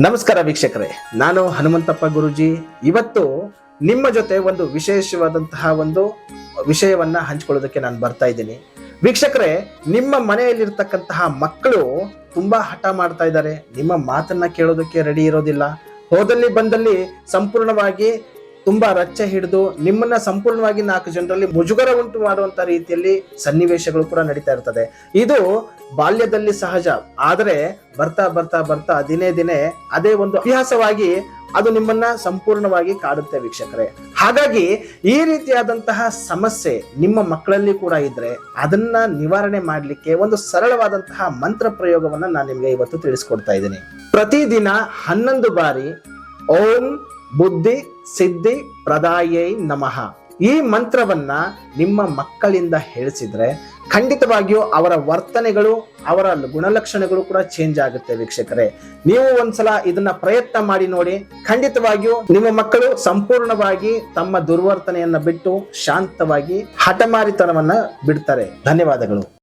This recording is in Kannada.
ನಮಸ್ಕಾರ ವೀಕ್ಷಕರೇ, ನಾನು ಹನುಮಂತಪ್ಪ ಗುರುಜಿ. ಇವತ್ತು ನಿಮ್ಮ ಜೊತೆ ಒಂದು ವಿಶೇಷವಾದಂತಹ ಒಂದು ವಿಷಯವನ್ನ ಹಂಚ್ಕೊಳ್ಳೋದಕ್ಕೆ ನಾನು ಬರ್ತಾ ಇದ್ದೀನಿ. ವೀಕ್ಷಕರೇ, ನಿಮ್ಮ ಮನೆಯಲ್ಲಿರ್ತಕ್ಕಂತಹ ಮಕ್ಕಳು ತುಂಬಾ ಹಠ ಮಾಡ್ತಾ ಇದ್ದಾರೆ. ನಿಮ್ಮ ಮಾತನ್ನ ಕೇಳೋದಕ್ಕೆ ರೆಡಿ ಇರೋದಿಲ್ಲ. ಹೋದಲ್ಲಿ ಬಂದಲ್ಲಿ ಸಂಪೂರ್ಣವಾಗಿ ತುಂಬಾ ರಚ್ಚೆ ಹಿಡಿದು ನಿಮ್ಮನ್ನ ಸಂಪೂರ್ಣವಾಗಿ ನಾಲ್ಕು ಜನರಲ್ಲಿ ಮುಜುಗರ ಉಂಟು ಮಾಡುವಂತ ರೀತಿಯಲ್ಲಿ ಸನ್ನಿವೇಶಗಳು ಕೂಡ ನಡೀತಾ ಇರ್ತದೆ. ಇದು ಬಾಲ್ಯದಲ್ಲಿ ಸಹಜ, ಆದರೆ ಬರ್ತಾ ಬರ್ತಾ ಬರ್ತಾ ದಿನೇ ದಿನೇ ಅದೇ ಒಂದು ಅಭ್ಯಾಸವಾಗಿ ಅದು ನಿಮ್ಮನ್ನ ಸಂಪೂರ್ಣವಾಗಿ ಕಾಡುತ್ತೆ ವೀಕ್ಷಕರೇ. ಹಾಗಾಗಿ ಈ ರೀತಿಯಾದಂತಹ ಸಮಸ್ಯೆ ನಿಮ್ಮ ಮಕ್ಕಳಲ್ಲಿ ಕೂಡ ಇದ್ರೆ ಅದನ್ನ ನಿವಾರಣೆ ಮಾಡಲಿಕ್ಕೆ ಒಂದು ಸರಳವಾದಂತಹ ಮಂತ್ರ ಪ್ರಯೋಗವನ್ನ ನಾನು ನಿಮಗೆ ಇವತ್ತು ತಿಳಿಸ್ಕೊಡ್ತಾ ಇದ್ದೀನಿ. ಪ್ರತಿದಿನ ಹನ್ನೊಂದು ಬಾರಿ ಓಂ ಬುದ್ಧಿ, ಸಿದ್ಧಿ, ಪ್ರದಾಯೈ ನಮಃ. ಈ ಮಂತ್ರವನ್ನ ನಿಮ್ಮ ಮಕ್ಕಳಿಂದ ಹೇಳಿಸಿದ್ರೆ ಖಂಡಿತವಾಗಿಯೂ ಅವರ ವರ್ತನೆಗಳು, ಅವರ ಗುಣಲಕ್ಷಣಗಳು ಕೂಡ ಚೇಂಜ್ ಆಗುತ್ತೆ ವೀಕ್ಷಕರೇ. ನೀವು ಒಂದ್ಸಲ ಇದನ್ನ ಪ್ರಯತ್ನ ಮಾಡಿ ನೋಡಿ, ಖಂಡಿತವಾಗಿಯೂ ನಿಮ್ಮ ಮಕ್ಕಳು ಸಂಪೂರ್ಣವಾಗಿ ತಮ್ಮ ದುರ್ವರ್ತನೆಯನ್ನ ಬಿಟ್ಟು ಶಾಂತವಾಗಿ ಹಠಮಾರಿತನವನ್ನ ಬಿಡ್ತಾರೆ. ಧನ್ಯವಾದಗಳು.